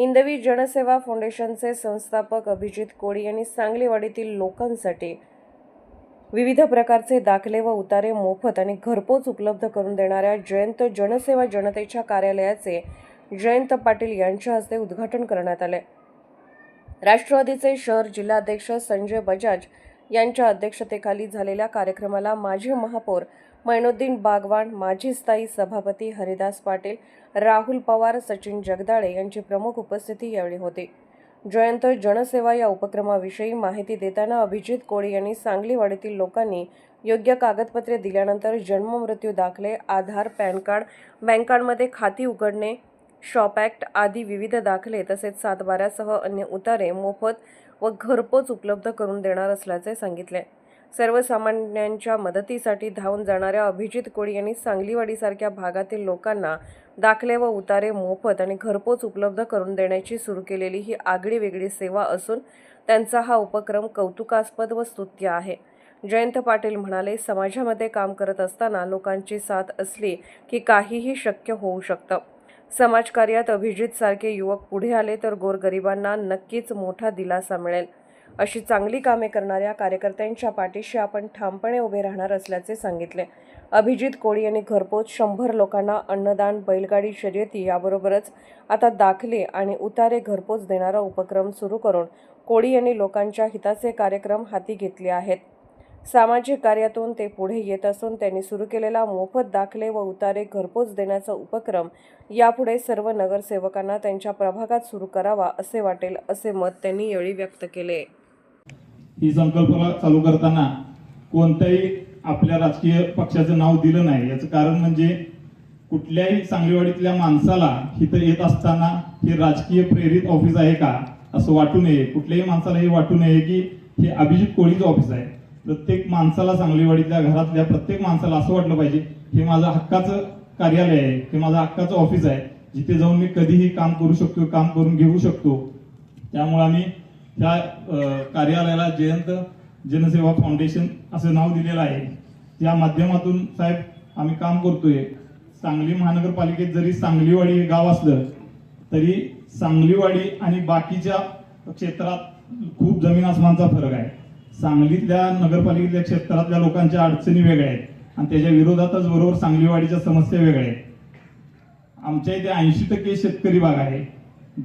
हिंदवी जनसेवा फाउंडेशनचे संस्थापक अभिजित कोळी यांनी सांगलीवाडीतील लोकांसाठी विविध प्रकारचे दाखले व उतारे मोफत आणि घरपोच उपलब्ध करून देणाऱ्या जयंत जनसेवा जनतेच्या कार्यालयाचे जयंत पाटील यांच्या हस्ते उद्घाटन करण्यात आले. राष्ट्रवादीचे शहर जिल्हाध्यक्ष संजय बजाज यांच्या अध्यक्षतेखाली झालेल्या कार्यक्रमाला माजी महापौर मैनुद्दीन बागवान माजी स्थायी सभापती हरिदास पाटील राहुल पवार सचिन जगदाळे यांची प्रमुख उपस्थिती यावेळी होती. जयंत जनसेवा या उपक्रमाविषयी माहिती देताना अभिजित कोळी यांनी सांगलीवाडीतील लोकांनी योग्य कागदपत्रे दिल्यानंतर जन्म मृत्यू दाखले आधार पॅन कार्ड बँक कार्डमध्ये खाती उघडणे शॉप ॲक्ट आदी विविध दाखले तसेच सातबाऱ्यासह अन्य उतारे मोफत व घरपोच उपलब्ध करून देणार असल्याचे सांगितले. सर्वसामान्यांच्या मदतीसाठी धावून जाणाऱ्या अभिजित कोळी यांनी सांगलीवाडीसारख्या भागातील लोकांना दाखले व उतारे मोफत आणि घरपोच उपलब्ध करून देण्याची सुरू केलेली ही आगळी वेगळी सेवा असून त्यांचा हा उपक्रम कौतुकास्पद व स्तुत्य आहे. जयंत पाटील म्हणाले समाजामध्ये काम करत असताना लोकांची साथ असली की काहीही शक्य होऊ शकतं. समाजकार्यात अभिजित सारखे युवक पुढे आले तर गोरगरिबांना नक्कीच मोठा दिलासा मिळेल. अशी चांगली कामे करणाऱ्या कार्यकर्त्यांच्या पाठीशी आपण ठामपणे उभे राहणार असल्याचे सांगितले. अभिजित कोळी यांनी घरपोच शंभर लोकांना अन्नदान बैलगाडी शर्यती याबरोबरच आता दाखले आणि उतारे घरपोच देणारा उपक्रम सुरू करून कोळी यांनी लोकांच्या हिताचे कार्यक्रम हाती घेतले आहेत. सामाजिक कार्यातून ते पुढे येत असून त्यांनी सुरू केलेला मोफत दाखले व उतारे घरपोच देण्याचा उपक्रम यापुढे सर्व नगरसेवकांना त्यांच्या प्रभागात सुरू करावा असे वाटेल असे मत त्यांनी यावेळी व्यक्त केले. ही संकल्पना चालू करताना कोणत्याही आपल्या राजकीय पक्षाचं नाव दिलं नाही. याचं कारण म्हणजे कुठल्याही सांगलीवाडीतल्या माणसाला इथं येत असताना हे राजकीय प्रेरित ऑफिस आहे का असं वाटू नये. कुठल्याही माणसाला हे वाटू नये की हे अभिजित कोळीचं ऑफिस आहे. प्रत्येक माणसाला सांगलीवाडीतल्या घरातल्या प्रत्येक माणसाला असं वाटलं पाहिजे हे माझं हक्काचं कार्यालय आहे हे माझं हक्काचं ऑफिस आहे. जिथे जाऊन मी कधीही काम करू शकतो काम करून घेऊ शकतो. त्यामुळे आम्ही त्या कार्यालयाला जयंत जनसेवा फाउंडेशन असं नाव दिलेलं आहे. या माध्यमातून साहेब आम्ही काम करतोय. सांगली महानगरपालिकेत जरी सांगलीवाडी हे गाव असलं तरी सांगलीवाडी आणि बाकीच्या क्षेत्रात खूप जमीन आसमानचा फरक आहे. सांगलीतल्या नगरपालिकेतल्या क्षेत्रातल्या लोकांच्या अडचणी वेगळ्या आहेत. आणि त्याच्या विरोधातच बरोबर सांगलीवाडीच्या समस्या वेगळ्या आहेत. आमच्या इथे ऐंशी टक्के शेतकरी भाग आहे.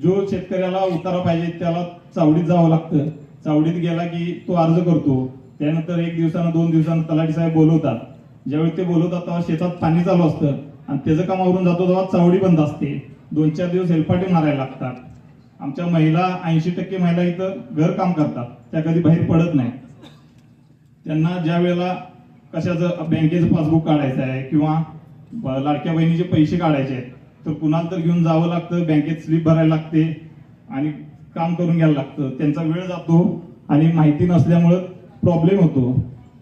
जो शेतकऱ्याला उतारा पाहिजे त्याला चावडीत जावं लागतं. चावडीत गेला की तो अर्ज करतो. त्यानंतर एक दिवसानं दोन दिवसानं तलाठी साहेब बोलवतात. ज्यावेळी ते बोलवतात तेव्हा शेतात पाणी चालू असतं. आणि त्याचं काम आवरून जातो तेव्हा चावडी बंद असते. दोन चार दिवस हेलपाटे मारायला लागतात. आमच्या महिला ऐंशी टक्के महिला इथं घर काम करतात. त्या कधी बाहेर पडत नाही. त्यांना ज्या वेळेला कशाचं बँकेचं पासबुक काढायचं आहे किंवा लाडक्या बहिणीचे पैसे काढायचे आहेत तर कुणाला तर घेऊन जावं लागतं बँकेत स्लिप भरायला लागते आणि काम करून घ्यायला लागतं. त्यांचा वेळ जातो आणि माहिती नसल्यामुळं प्रॉब्लेम होतो.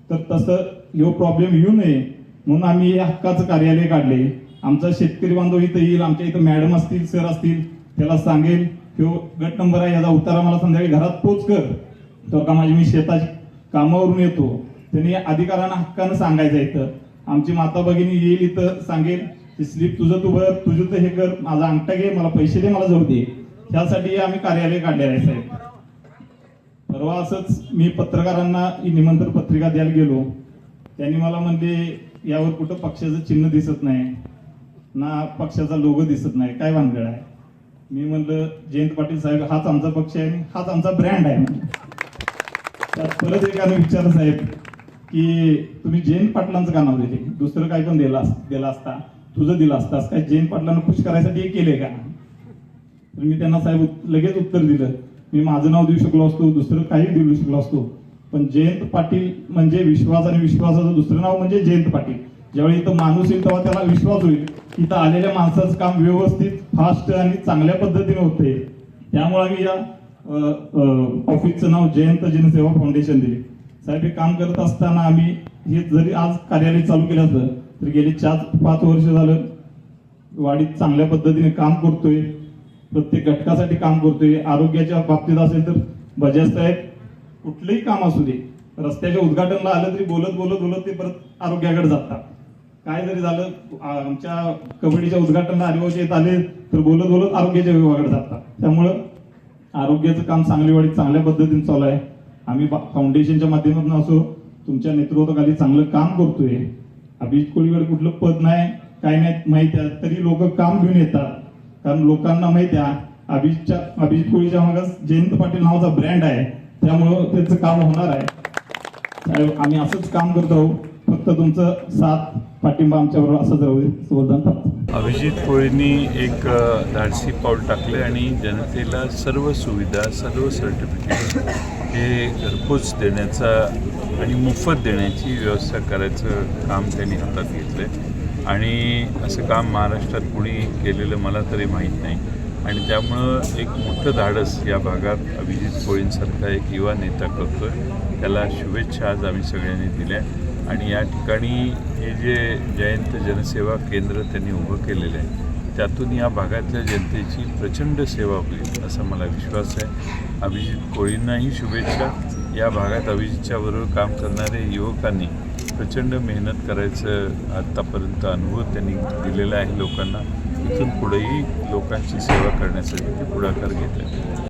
तर तसं ह्यो प्रॉब्लेम येऊ नये म्हणून आम्ही हे हक्काचं कार्यालय काढले. आमचा शेतकरी बांधव इथं येईल आमच्या इथं मॅडम असतील सर असतील त्याला सांगेल ह्यो गट नंबर आहे याचा उतारा मला संध्याकाळी घरात पोच कर. तो का माझी मी शेताची कामावरून येतो. त्यांनी अधिकाऱ्यांना हक्कानं सांगायचं इथं. आमची माता भगिनी येईल इथं सांगेल की स्लिप तुझं तू भर तुझं तर हे कर माझा अंगठा घे मला पैसे दे मला जाऊ दे. त्यासाठी आम्ही कार्यालय काढलेलं आहे साहेब. परवा असंच मी पत्रकारांना ही निमंत्रण पत्रिका द्यायला गेलो. त्यांनी मला म्हणले यावर कुठं पक्षाचं चिन्ह दिसत नाही. ना पक्षाचा लोगो दिसत नाही. काय भानगड आहे? मी म्हणलं जयंत पाटील साहेब हाच आमचा पक्ष आहे आणि हाच आमचा ब्रँड आहे. त्यात परत एकाने विचारलं साहेब की तुम्ही जयंत पाटलांचं का नाव दिले दुसरं काय पण दिला दिला असता. तुझं दिलं असतास काय जैन पाटलांना खुश करायसाठी हे केले का? तर मी त्यांना साहेब लगेच उत्तर दिलं. मी माझं नाव देऊ शकलो असतो दुसरं काही देऊ शकलो असतो. पण जयंत पाटील म्हणजे विश्वास आणि विश्वासाचं दुसरं नाव म्हणजे जयंत पाटील. ज्यावेळी इथं माणूस येईल तेव्हा त्याला विश्वास होईल. इथं आलेल्या माणसाचं काम व्यवस्थित फास्ट आणि चांगल्या पद्धतीने होते त्यामुळे आम्ही या ऑफिसचं नाव जयंत जनसेवा फाउंडेशन दिले. साहेब हे काम करत असताना आम्ही हे जरी आज कार्यालय चालू केलं असतं तर गेली चार पाच वर्ष झालं वाढीत चांगल्या पद्धतीने काम करतोय. प्रत्येक घटकासाठी काम करतोय. आरोग्याच्या बाबतीत असेल तर बजाज साहेब कुठलंही काम असू दे रस्त्याच्या उद्घाटनला आलं तरी बोलत बोलत बोलत ते परत आरोग्याकडे जातात. काय जरी झालं आमच्या कबड्डीच्या उद्घाटनला हरिभाऊच्या येत आले तर बोलत बोलत आरोग्याच्या विभागाकडे जातात. त्यामुळं आरोग्याचं काम सांगलीवाडीत चांगल्या पद्धतीने चालू आहे. आम्ही बा- फाउंडेशनच्या माध्यमातून असो तुमच्या नेतृत्वाखाली चांगलं काम करतोय. अभिजित कोळीकडे कुठलं पद नाही काय नाही माहिती आहे. तरी लोक काम घेऊन येतात. कारण लोकांना माहिती आहे अभिजितच्या अभिजित कोळीच्या मागास जयंत पाटील नावाचा ब्रँड आहे. त्यामुळं त्याचं काम होणार आहे. आम्ही असंच काम करत. आहोत. फक्त तुमचं साथ पाठिंबा आमच्याबरोबर असंच राहू दे. अभिजित कोळींनी एक धाडसी पाऊल टाकले आणि जनतेला सर्व सुविधा सर्व सर्टिफिकेट हे घरपोच देण्याचा आणि मोफत देण्याची व्यवस्था करायचं काम त्यांनी हातात घेतलं आणि असं काम महाराष्ट्रात कुणी केलेलं मला तरी माहीत नाही. आणि त्यामुळं एक मोठं धाडस या भागात अभिजित कोळींसारखा एक युवा नेता करतोय. त्याला शुभेच्छा आज आम्ही सगळ्यांनी दिल्या. आणि या ठिकाणी हे जे जयंत जनसेवा केंद्र त्यांनी उभं केलेलं आहे त्यातून या भागातल्या जनतेची प्रचंड सेवा होईल असा मला विश्वास आहे. अभिजित कोळींनाही शुभेच्छा. या भागात अभिजितच्या बरोबर काम करणाऱ्या युवकांनी प्रचंड मेहनत करायचं आत्तापर्यंत अनुभव त्यांनी दिलेला आहे लोकांना. इथून पुढेही लोकांची सेवा करण्यासाठी ते पुढाकार घेत आहेत.